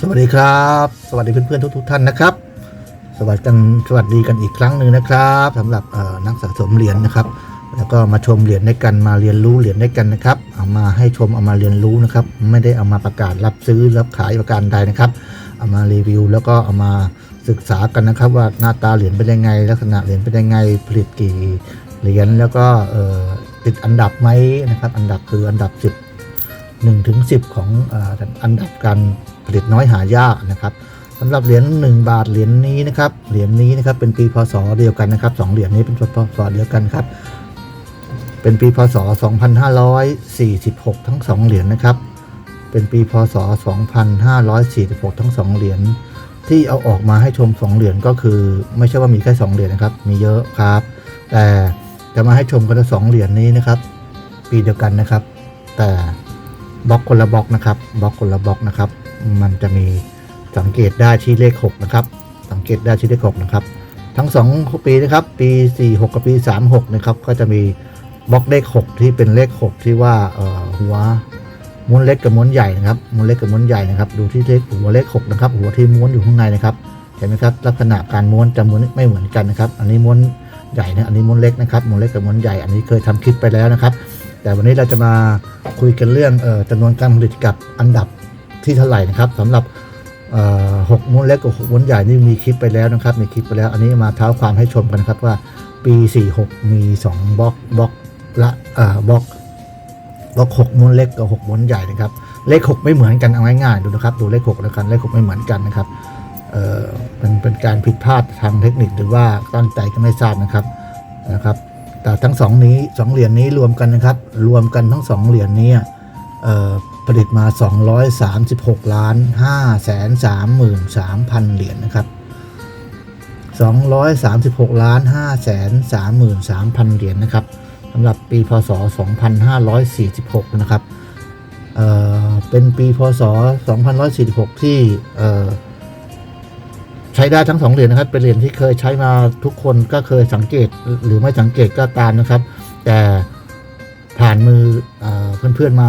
สวัสดีครับ สวัสดีเพื่อนๆทุกๆท่านนะครับ สวัสดีกันสวัสดีกันอีกครั้งหนึ่งนะครับสำหรับนักสะสมเหรียญนะครับ แล้วก็มาชมเหรียญด้วยกันมาเรียนรู้เหรียญด้วยกันนะครับเอามาให้ชมเอามาเรียนรู้นะครับ ไม่ได้เอามาประกาศรับซื้อรับขายประการใดนะครับเอามารีวิว แล้วก็เอามาศึกษากันนะครับ ว่าหน้าตาเหรียญเป็นยังไง ลักษณะเหรียญเป็นยังไงผลิตกี่เหรียญแล้วก็ติดอันดับไหมนะครับ อันดับคืออันดับ 10 1ถึง10 ของอันดับการผลิตน้อยหายากนะครับสำหรับเหรียญ1บาทเหรียญนี้นะครับเหรียญนี้นะครับเป็นปีพศเดียวกันนะครับสองเหรียญนี้เป็นพศเดียวกันครับ เป็นปีพศ 2546 ทั้ง 2 เหรียญนะครับ เป็นปีพศ 2546 ทั้ง 2 เหรียญที่เอาออกมาให้ชม 2 เหรียญก็คือ ไม่ใช่ว่ามีแค่ 2 เหรียญนะครับ มีเยอะครับ แต่จะมาให้ชมกันสองเหรียญนี้นะครับ ปีเดียวกันนะครับ แต่ บล็อกคนละบล็อกนะครับบล็อกคนละบล็อกนะครับ มันจะมีสังเกตได้ที่เลข 6 นะครับ สังเกตได้ที่เลข 6 นะครับ ทั้ง 2 ปีนะครับ ปี 46 กับปี 36 นะครับก็จะมีบล็อกเลข 6 ที่เป็นเลข 6 ที่ว่าหัวม้วนเล็กกับม้วนใหญ่นะครับม้วนเล็กกับม้วนใหญ่นะครับ ดูที่เลขหัวเลข 6 นะครับ หัวที่ม้วนอยู่ข้างในนะครับเห็นไหมครับลักษณะการม้วนจะม้วนไม่เหมือนกันนะครับ อันนี้ม้วนใหญ่นะอันนี้ม้วนเล็กนะครับม้วนเล็กกับม้วนใหญ่ อันนี้เคยทำคลิปไปแล้วนะครับ แต่วันนี้เราจะมาคุยกันเรื่องออจำนวนการผลิตกับอันดับที่เท่าไหร่นะครับสำหรับหกม้วนเล็กกับหกม้วนใหญ่นี่มีคลิปไปแล้วนะครับ มีคลิปไปแล้ว อันนี้มาเท้าความให้ชมกันนะครับว่าปี 46 มี 2บล็อกบล็อกละบล็อกบล็อกหกม้วนเล็กกับหกม้วนใหญ่นะครับ เลข 6 ไม่เหมือนกันเอาง่ายๆดูนะครับ ดูเลข6แล้วกันเลข 6 ไม่เหมือนกันนะครับเอ่อเป็นเป็นการผิดพลาดทางเทคนิคหรือว่าตั้งใจก็ไม่ทราบนะครับนะครับ แต่ทั้งสองนี้สองเหรียญนี้รวมกันนะครับ รวมกันทั้งสองเหรียญนี้เอ่อผลิตมา 236 ล้าน5แสน33,000เหรียญนะครับ 236 ล้าน5แสน33,000เหรียญนะครับสำหรับปีพศ 2546 นะครับเเป็นปีพศ 2546 ที่เอ่ ใช้ได้ทั้งสองเหรียญนะครับ เป็นเหรียญที่เคยใช้มาทุกคนก็เคยสังเกตหรือไม่สังเกตก็ตามนะครับ แต่ผ่านมือเออเพื่อนๆมา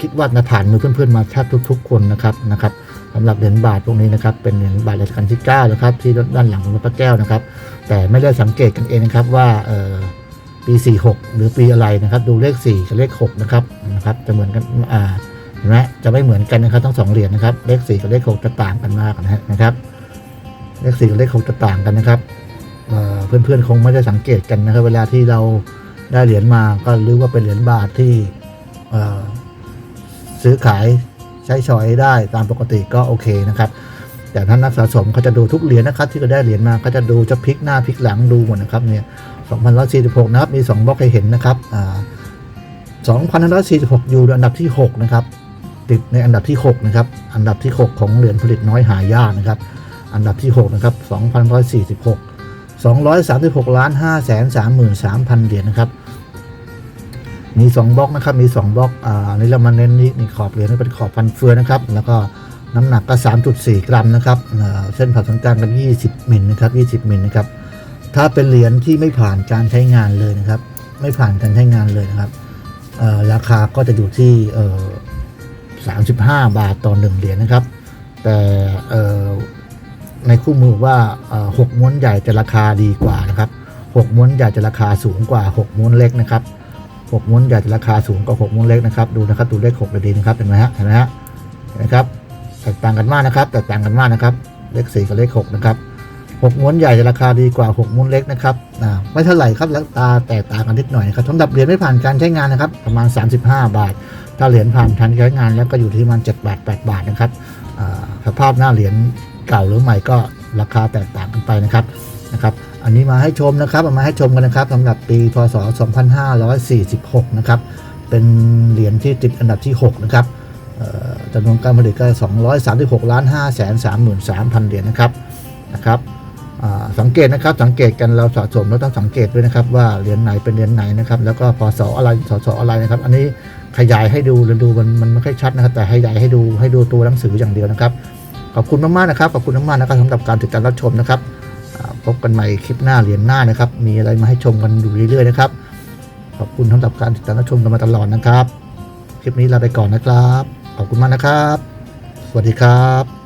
คิดว่านะผ่านมือเพื่อนๆมาแทบทุก ๆ คนนะครับนะครับสำหรับเหรียญบาทพวกนี้นะครับ เป็นเหรียญบาทรัชกาลที่9นะครับที่ด้านหลังของพระแก้วนะครับ แต่ไม่ได้สังเกตกันเองนะครับว่าปี 46 หรือปีอะไรนะครับ ดูเลข 4 กับเลข 6 นะครับนะครับ จะเหมือนกันอ่าเห็นไหมจะไม่เหมือนกันนะครับทั้งสองเหรียญนะครับ เลข 4 กับเลข 6 จะต่างกันมากนะครับ เลขสี่กับเลขหกจะต่างกันนะครับเเพื่อนๆคงไม่ได้สังเกตกันนะครับ เวลาที่เราได้เหรียญมาก็รู้ว่าเป็นเหรียญบาทที่ซื้อขายใช้ชอยได้ตามปกติก็โอเคนะครับแต่ท่านนักสะสมเขาจะดูทุกเหรียญนะครับ ที่เราได้เหรียญมาก็จะดูจะพลิกหน้าพลิกหลังดูหมดนะครับเนี่ย2,146นะครับมี 2บล็อกให้เห็นนะครับอ่า2,146อยู่อันดับที่ 6 นะครับ ติดในอันดับที่ 6 นะครับ อันดับที่ 6 ของเหรียญผลิตน้อยหายากนะครับ อันดับที่ 6 นะครับ 2,146 236ล้าน5แสน33,000เหรียญนะครับ มี 2บล็อกนะครับ มี 2บล็อก อ่าอันนี้เรามาเน้นนี่นี่ขอบเหรียญนี่เป็นขอบพันเฟือนะครับ แล้วก็น้ำหนักก็ 3.4 กรัมนะครับอ่าเส้นผ่าศูนย์กลางกัน 20 มิลนะครับ20มิลนะครับ ถ้าเป็นเหรียญที่ไม่ผ่านการใช้งานเลยนะครับ ไม่ผ่านการใช้งานเลยนะครับเอ่อราคาก็จะอยู่ที่เอ่อ35 บาทต่อ1เหรียญนะครับ แต่เอ่อ คู่มือว่าหกม้วนใหญ่จะราคาดีกว่านะครับหกม้วนใหญ่จะราคาสูงกว่าหกม้วนเล็กนะครับหกม้วนใหญ่จะราคาสูงกว่าหกม้วนเล็กนะครับดูนะครับดูเลขหกเลยดีนะครับเห็นไหมฮะเห็นไหมฮะเห็นไหมครับแตกต่างกันมากนะครับแตกต่างกันมากนะครับ เลขสี่กับเลขหกนะครับหกม้วนใหญ่จะราคาดีกว่าหกม้วนเล็กนะครับไม่เท่าไหร่ครับแล้วตาแตกต่างกันนิดหน่อยครับสำหรับเหรียญไม่ผ่านการใช้งานนะครับ ประมาณ 35 บาท ถ้าเหรียญผ่านการใช้งานแล้วก็อยู่ที่ประมัน7บาท8บาทนะครับอ่าสภาพหน้าเหรียญเก่าหรือใหม่ก็ ราคาแตกต่างกันไปนะครับนะครับ อันนี้มาให้ชมนะครับเอามาให้ชมกันนะครับสำหรับปีพศ 2546 นะครับ เป็นเหรียญที่ติดอันดับที่ 6 นะครับจำนวนการผลิตก็ 236ล้าน5แสน33,000 เหรียญนะครับนะครับสังเกตนะครับสังเกตกันเราสะสมเราต้องสังเกตด้วยนะครับว่าเหรียญไหนเป็นเหรียญไหนนะครับแล้วก็พศอะไรสศอะไรนะครับ อันนี้ขยายให้ดูแล้วดูมันมันไม่ค่อยชัดนะครับ แต่ขยายให้ดูให้ดูตัวหนังสืออย่างเดียวนะครับ ขอบคุณมากๆนะครับขอบคุณมากๆนะครับสำหรับการติดตามรับชมนะครับพบกันใหม่คลิปหน้าเหรียญหน้านะครับ มีอะไรมาให้ชมกันอยู่เรื่อยๆนะครับขอบคุณสำหรับการติดตามรับชมกันมาตลอดนะครับ คลิปนี้ลาไปก่อนนะครับ ขอบคุณมากนะครับ สวัสดีครับ